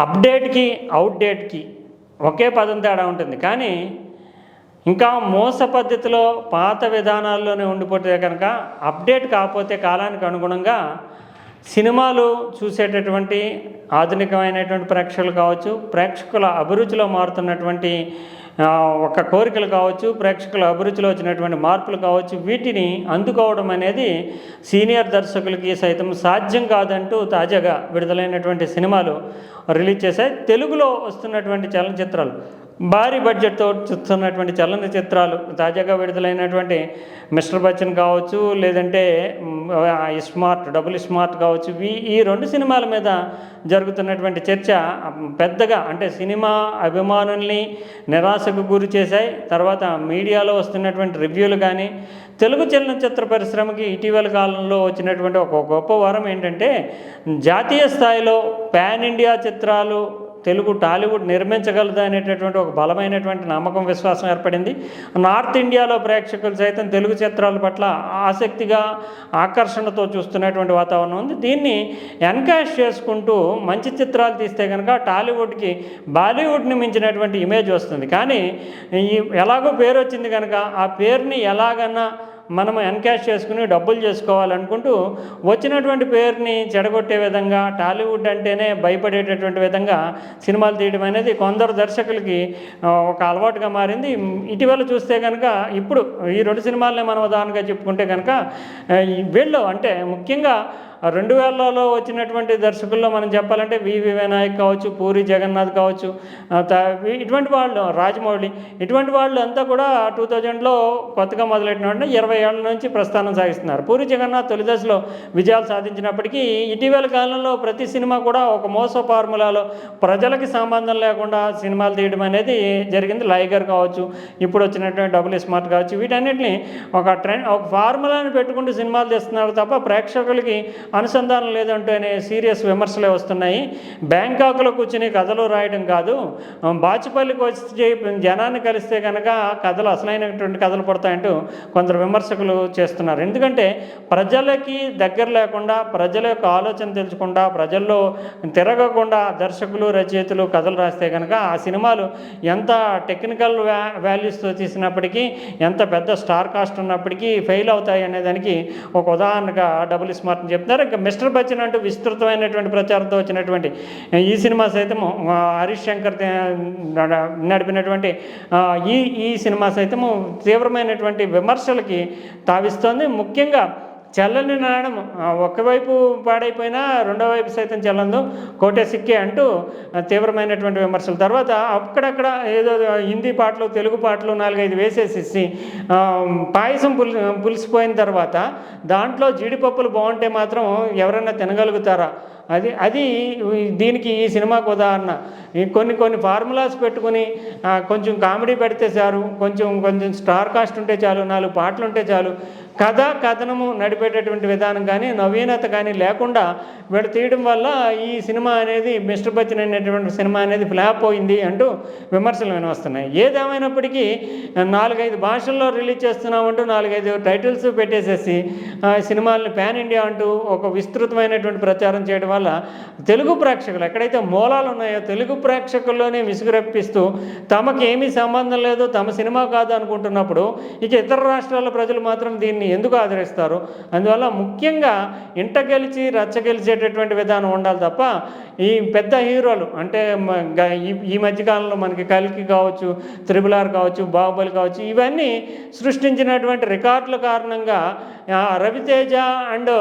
అప్డేట్కి అవుట్డేట్కి ఒకే పదం తేడా ఉంటుంది. కానీ ఇంకా మోస పద్ధతిలో పాత విధానాల్లోనే ఉండిపోతే కనుక అప్డేట్ కాకపోతే కాలానికి అనుగుణంగా సినిమాలు చూసేటటువంటి ఆధునికమైనటువంటి ప్రేక్షకులు కావచ్చు ప్రేక్షకుల అభిరుచిలో మారుతున్నటువంటి ఒక కోరికలు కావచ్చు ప్రేక్షకుల అభిరుచిలో వచ్చినటువంటి మార్పులు కావచ్చు వీటిని అందుకోవడం అనేది సీనియర్ దర్శకులకి సైతం సాధ్యం కాదంటూ తాజాగా విడుదలైనటువంటి సినిమాలు రిలీజ్ చేశాయి. తెలుగులో వస్తున్నటువంటి చలనచిత్రాలు భారీ బడ్జెట్తో చూస్తున్నటువంటి చలనచిత్రాలు తాజాగా విడుదలైనటువంటి మిస్టర్ బచ్చన్ కావచ్చు లేదంటే స్మార్ట్ డబుల్ స్మార్ట్ కావచ్చు ఈ ఈ రెండు సినిమాల మీద జరుగుతున్నటువంటి చర్చ పెద్దగా అంటే సినిమా అభిమానుల్ని నిరాశకు గురి చేశాయి. తర్వాత మీడియాలో వస్తున్నటువంటి రివ్యూలు కానీ తెలుగు చలనచిత్ర పరిశ్రమకి ఇటీవల కాలంలో వచ్చినటువంటి ఒక గొప్ప వరం ఏంటంటే జాతీయ స్థాయిలో పాన్ ఇండియా చిత్రాలు తెలుగు టాలీవుడ్ నిర్మించగలదు అనేటటువంటి ఒక బలమైనటువంటి నమ్మకం విశ్వాసం ఏర్పడింది. నార్త్ ఇండియాలో ప్రేక్షకులు సైతం తెలుగు చిత్రాల పట్ల ఆసక్తిగా ఆకర్షణతో చూస్తున్నటువంటి వాతావరణం ఉంది. దీన్ని ఎన్కాష్ చేసుకుంటూ మంచి చిత్రాలు తీస్తే కనుక టాలీవుడ్కి బాలీవుడ్ని మించినటువంటి ఇమేజ్ వస్తుంది. కానీ ఈ ఎలాగో పేరు వచ్చింది కనుక ఆ పేరుని ఎలాగన్నా మనం ఎన్కాష్ చేసుకుని డబ్బులు చేసుకోవాలనుకుంటూ వచ్చినటువంటి పేరుని చెడగొట్టే విధంగా టాలీవుడ్ అంటేనే భయపడేటటువంటి విధంగా సినిమాలు తీయడం అనేది కొందరు దర్శకులకి ఒక అలవాటుగా మారింది. ఇటీవల చూస్తే కనుక ఇప్పుడు ఈ రెండు సినిమాలనే మనం ఉదాహరణగా చెప్పుకుంటే కనుక వీళ్ళు అంటే ముఖ్యంగా రెండు వేలలో వచ్చినటువంటి దర్శకుల్లో మనం చెప్పాలంటే వివి వినాయక్ కావచ్చు పూరి జగన్నాథ్ కావచ్చు ఇటువంటి వాళ్ళు రాజమౌళి ఇటువంటి వాళ్ళు అంతా కూడా టూ థౌజండ్లో కొత్తగా మొదలెట్టిన ఇరవై ఏళ్ళ నుంచి ప్రస్థానం సాగిస్తున్నారు. పూరి జగన్నాథ్ తొలి దశలో విజయాలు సాధించినప్పటికీ ఇటీవల కాలంలో ప్రతి సినిమా కూడా ఒక మోస ఫార్ములాలో ప్రజలకి సంబంధం లేకుండా సినిమాలు తీయడం అనేది జరిగింది. లైగర్ కావచ్చు ఇప్పుడు వచ్చినటువంటి డబుల్ స్మార్ట్ కావచ్చు వీటన్నిటిని ఒక ట్రెండ్ ఒక ఫార్ములాని పెట్టుకుంటూ సినిమాలు తీస్తున్నారు తప్ప ప్రేక్షకులకి అనుసంధానం లేదంటేనే సీరియస్ విమర్శలే వస్తున్నాయి. బ్యాంకాక్లో కూర్చుని కథలు రాయడం కాదు. బాచిపల్లికి బాచుపల్లికి వచ్చి జనాన్ని కలిస్తే కనుక కథలు అసలైనటువంటి కథలు పడతాయంటూ కొందరు విమర్శకులు చేస్తున్నారు. ఎందుకంటే ప్రజలకి దగ్గర లేకుండా ప్రజల యొక్క ఆలోచన తెలుసుకుండా ప్రజల్లో తిరగకుండా దర్శకులు రచయితలు కథలు రాస్తే కనుక ఆ సినిమాలు ఎంత టెక్నికల్ వ్యా వాల్యూస్తో తీసినప్పటికీ ఎంత పెద్ద స్టార్ కాస్ట్ ఉన్నప్పటికీ ఫెయిల్ అవుతాయి అనే దానికి ఒక ఉదాహరణగా డబుల్ స్మార్ట్ అని చెప్తున్నారు. ఇంకా మిస్టర్ బచ్చన్ అంటూ విస్తృతమైనటువంటి ప్రచారంతో వచ్చినటువంటి ఈ సినిమా సైతము హరీష్ శంకర్ నడిపినటువంటి ఈ ఈ సినిమా సైతము తీవ్రమైనటువంటి విమర్శలకి తావిస్తోంది. ముఖ్యంగా చల్లని నాణం. ఒకవైపు పాడైపోయినా రెండో వైపు సైతం చల్లందు కోటే సిక్కే అంటూ తీవ్రమైనటువంటి విమర్శలు. తర్వాత అక్కడక్కడ ఏదో హిందీ పాటలు తెలుగు పాటలు నాలుగైదు వేసేసేసి పాయసం పులి పులిసిపోయిన తర్వాత దాంట్లో జీడిపప్పులు బాగుంటే మాత్రం ఎవరైనా తినగలుగుతారా? అది అది దీనికి ఈ సినిమాకు ఉదాహరణ. కొన్ని కొన్ని ఫార్ములాస్ పెట్టుకుని కొంచెం కామెడీ పెడితే చాలు కొంచెం కొంచెం స్టార్ కాస్ట్ ఉంటే చాలు నాలుగు పాటలు ఉంటే చాలు కథ కథనము నడిపేటటువంటి విధానం కానీ నవీనత కానీ లేకుండా వీడు తీయడం వల్ల ఈ సినిమా అనేది మిస్టర్ బచ్చన్ అనేటువంటి సినిమా అనేది ఫ్లాప్ అయింది అంటూ విమర్శలు వినవస్తున్నాయి. ఏదేమైనప్పటికీ నాలుగైదు భాషల్లో రిలీజ్ చేస్తున్నామంటూ నాలుగైదు టైటిల్స్ పెట్టేసేసి సినిమాలను సినిమాల్ని ఇండియా అంటూ ఒక విస్తృతమైనటువంటి ప్రచారం చేయడం వల్ల తెలుగు ప్రేక్షకులు ఎక్కడైతే మూలాలు ఉన్నాయో తెలుగు ప్రేక్షకుల్లోనే విసుగురప్పిస్తూ తమకు ఏమీ సంబంధం లేదు తమ సినిమా కాదు అనుకుంటున్నప్పుడు ఇక ఇతర రాష్ట్రాల ప్రజలు మాత్రం దీన్ని ఎందుకు ఆదరిస్తారు? అందువల్ల ముఖ్యంగా ఇంట గెలిచి రచ్చ గెలిచేటటువంటి విధానం ఉండాలి తప్ప ఈ పెద్ద హీరోలు అంటే ఈ- మధ్యకాలంలో మనకి కల్కి కావచ్చు త్రిబుల్ ఆర్ కావచ్చు బాహుబలి కావచ్చు ఇవన్నీ సృష్టించినటువంటి రికార్డుల కారణంగా రవితేజ అండ్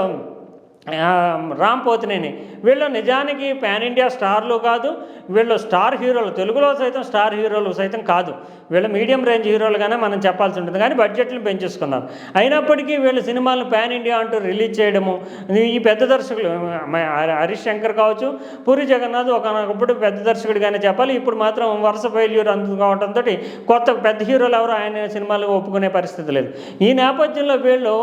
రామ్ పోతినేని. వీళ్ళు నిజానికి పాన్ ఇండియా స్టార్లు కాదు వీళ్ళు స్టార్ హీరోలు తెలుగులో సైతం స్టార్ హీరోలు సైతం కాదు. వీళ్ళు మీడియం రేంజ్ హీరోలుగానే మనం చెప్పాల్సి ఉంటుంది. కానీ బడ్జెట్లు పెంచేసుకున్నారు అయినప్పటికీ వీళ్ళు సినిమాలను పాన్ ఇండియా అంటూ రిలీజ్ చేయడము ఈ పెద్ద దర్శకులు హరీష్ శంకర్ కావచ్చు పూరి జగన్నాథ్ ఒకనొకప్పుడు పెద్ద దర్శకుడిగానే చెప్పాలి. ఇప్పుడు మాత్రం వరుస ఫెయిల్యూర్ అందుకోవడంతో కొత్త పెద్ద హీరోలు ఎవరు ఆయన సినిమాలు ఒప్పుకునే పరిస్థితి లేదు. ఈ నేపథ్యంలో వీళ్ళు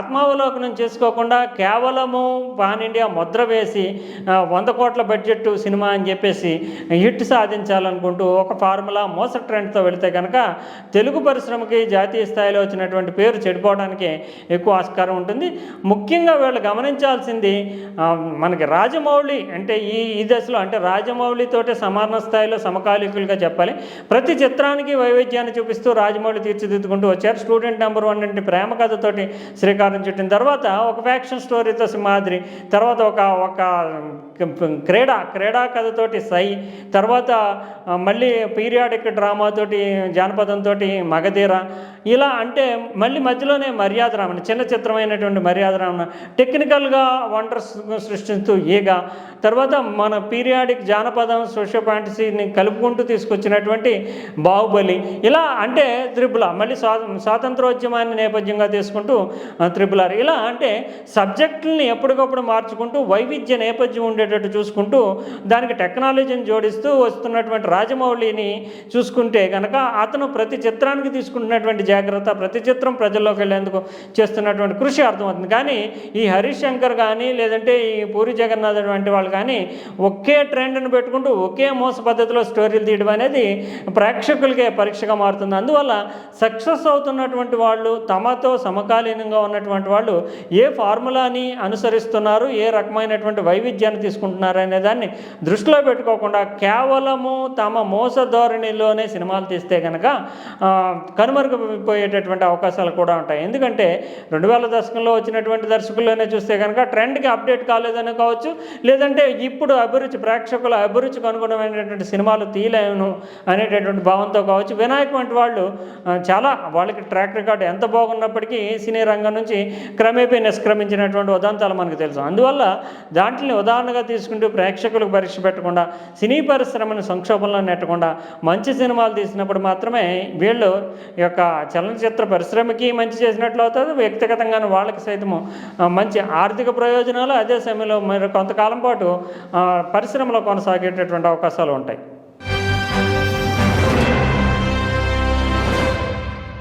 ఆత్మావలోకనం చేసుకోకుండా కేవలం కేవలము పాన్ ఇండియా ముద్ర వేసి వంద కోట్ల బడ్జెట్ సినిమా అని చెప్పేసి హిట్ సాధించాలనుకుంటూ ఒక ఫార్ములా మోస ట్రెండ్తో వెళితే కనుక తెలుగు పరిశ్రమకి జాతీయ స్థాయిలో వచ్చినటువంటి పేరు చెడిపోవడానికి ఎక్కువ ఆస్కారం ఉంటుంది. ముఖ్యంగా వీళ్ళు గమనించాల్సింది మనకి రాజమౌళి అంటే ఈ ఈ దశలో అంటే రాజమౌళితోటి సమాన స్థాయిలో సమకాలీకులుగా చెప్పాలి. ప్రతి చిత్రానికి వైవిధ్యాన్ని చూపిస్తూ రాజమౌళి తీర్చిదిద్దుకుంటూ వచ్చారు. స్టూడెంట్ నెంబర్ వన్ అంటే ప్రేమ కథతోటి శ్రీకారం చుట్టిన తర్వాత ఒక ఫ్యాక్షన్ స్టోరీతో మాదిరి తర్వాత ఒక ఒక క్రీడా క్రీడా కథతోటి సై తర్వాత మళ్ళీ పీరియాడిక్ డ్రామాతోటి జానపదంతో మగధీర ఇలా అంటే మళ్ళీ మధ్యలోనే మర్యాద రామణ చిన్న చిత్రమైనటువంటి మర్యాద రామణ టెక్నికల్గా వండర్స్ సృష్టిస్తూ ఈగ తర్వాత మన పీరియాడిక్ జానపదం సోషల్ ఫ్యాంటసీని కలుపుకుంటూ తీసుకొచ్చినటువంటి బాహుబలి ఇలా అంటే త్రిపుల మళ్ళీ స్వా స్వాతంత్రోద్యమాన్ని నేపథ్యంగా తీసుకుంటూ ఆ, ఇలా అంటే సబ్జెక్టుల్ని ఎప్పటికప్పుడు మార్చుకుంటూ వైవిధ్య నేపథ్యం ఉండే ఉండేటట్టు చూసుకుంటూ దానికి టెక్నాలజీని జోడిస్తూ వస్తున్నటువంటి రాజమౌళిని చూసుకుంటే కనుక అతను ప్రతి చిత్రానికి తీసుకుంటున్నటువంటి జాగ్రత్త ప్రతి చిత్రం ప్రజల్లోకి వెళ్ళేందుకు చేస్తున్నటువంటి కృషి అర్థమవుతుంది. కానీ ఈ హరీష్ శంకర్ కానీ లేదంటే ఈ పూరి జగన్నాథ్ వంటి వాళ్ళు కానీ ఒకే ట్రెండ్ని పెట్టుకుంటూ ఒకే మోస పద్ధతిలో స్టోరీలు తీయడం అనేది ప్రేక్షకులకే పరీక్షగా మారుతుంది. అందువల్ల సక్సెస్ అవుతున్నటువంటి వాళ్ళు తమతో సమకాలీనంగా ఉన్నటువంటి వాళ్ళు ఏ ఫార్ములాని అనుసరిస్తున్నారు ఏ రకమైనటువంటి వైవిధ్యాన్ని తీసుకుంటున్నారు అనే దాన్ని దృష్టిలో పెట్టుకోకుండా కేవలము తమ మోస ధోరణిలోనే సినిమాలు తీస్తే కనుక ఆ, అవకాశాలు కూడా ఉంటాయి. ఎందుకంటే రెండు వేల దశకంలో వచ్చినటువంటి దర్శకుల్లోనే చూస్తే కనుక ట్రెండ్కి అప్డేట్ కాలేదని కావచ్చు లేదంటే ఇప్పుడు అభిరుచి ప్రేక్షకుల అభిరుచికి అనుగుణమైనటువంటి సినిమాలు తీయలేను అనేటటువంటి భావంతో కావచ్చు వినాయక్ వంటి వాళ్ళు చాలా వాళ్ళకి ట్రాక్ రికార్డ్ ఎంత బాగున్నప్పటికీ సినీ రంగం నుంచి క్రమేపీ నిష్క్రమించినటువంటి ఉదాంతాలు మనకు తెలుసు. అందువల్ల దాంట్లో ఉదాహరణగా తీసుకుంటూ ప్రేక్షకులకు పరీక్ష పెట్టకుండా సినీ పరిశ్రమను సంక్షోభంలో నెట్టకుండా మంచి సినిమాలు తీసినప్పుడు మాత్రమే వీళ్ళు ఈ యొక్క చలనచిత్ర పరిశ్రమకి మంచి చేసినట్లు అవుతుంది వ్యక్తిగతంగానే వాళ్ళకి సైతము మంచి ఆర్థిక ప్రయోజనాలు అదే సమయంలో మరి కొంతకాలం పాటు పరిశ్రమలో కొనసాగేటటువంటి అవకాశాలు ఉంటాయి.